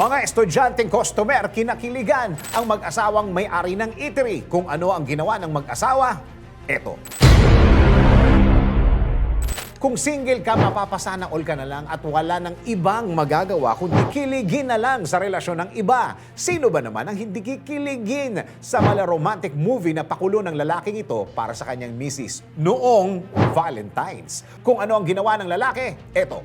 Mga estudyanteng customer kinakiligan ang mag-asawang may-ari ng eatery. Kung ano ang ginawa ng mag-asawa, eto. Kung single ka, mapapasana all ka na lang at wala nang ibang magagawa kundi kiligin na lang sa relasyon ng iba. Sino ba naman ang hindi kikiligin sa mala romantic movie na pakulo ng lalaking ito para sa kanyang misis noong Valentine's? Kung ano ang ginawa ng lalaki, eto.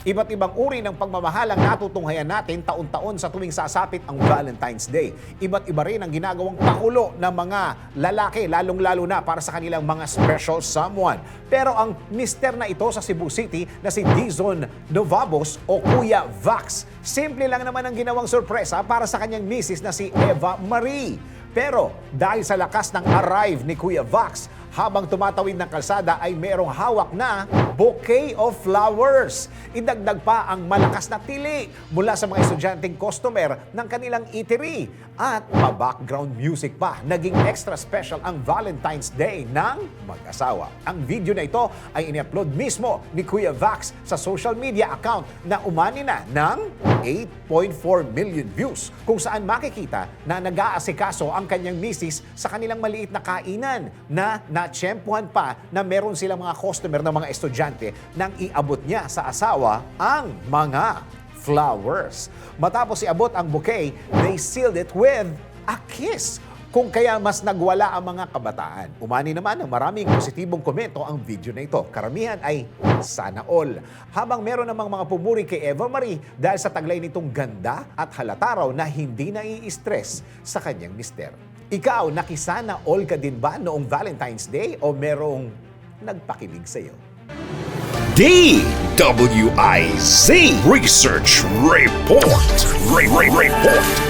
Iba't ibang uri ng pagmamahal ang natutunghayan natin taon-taon sa tuwing sasapit ang Valentine's Day. Iba't iba rin ang ginagawang pakulo ng mga lalaki, lalong-lalo na para sa kanilang mga special someone. Pero ang mister na ito sa Cebu City na si Dizon Novabos o Kuya Vax, simple lang naman ang ginawang sorpresa para sa kanyang misis na si Eva Marie. Pero dahil sa lakas ng arrive ni Kuya Vax, habang tumatawid ng kalsada ay merong hawak na bouquet of flowers. Idagdag pa ang malakas na tili mula sa mga estudyanteng customer ng kanilang eatery. At pa-background music pa. Naging extra special ang Valentine's Day ng mag-asawa. Ang video na ito ay ini-upload mismo ni Kuya Vax sa social media account na umani na ng 8.4 million views kung saan makikita na nag-aasikaso ang kanyang misis sa kanilang maliit na kainan na natsyempuhan pa na meron silang mga customer na mga estudyante nang iabot niya sa asawa ang mga flowers. Matapos iabot ang bouquet, they sealed it with a kiss kung kaya mas nagwala ang mga kabataan. Umani naman ng maraming positibong komento ang video na ito. Karamihan ay sana all. Habang meron namang mga pumuri kay Eva Marie dahil sa taglay nitong ganda at halata raw na hindi nai-stress sa kanyang mister. Ikaw, nakisana all ka din ba noong Valentine's Day o merong nagpakilig sa'yo? DWIZ Research Report. Re- Re- Report.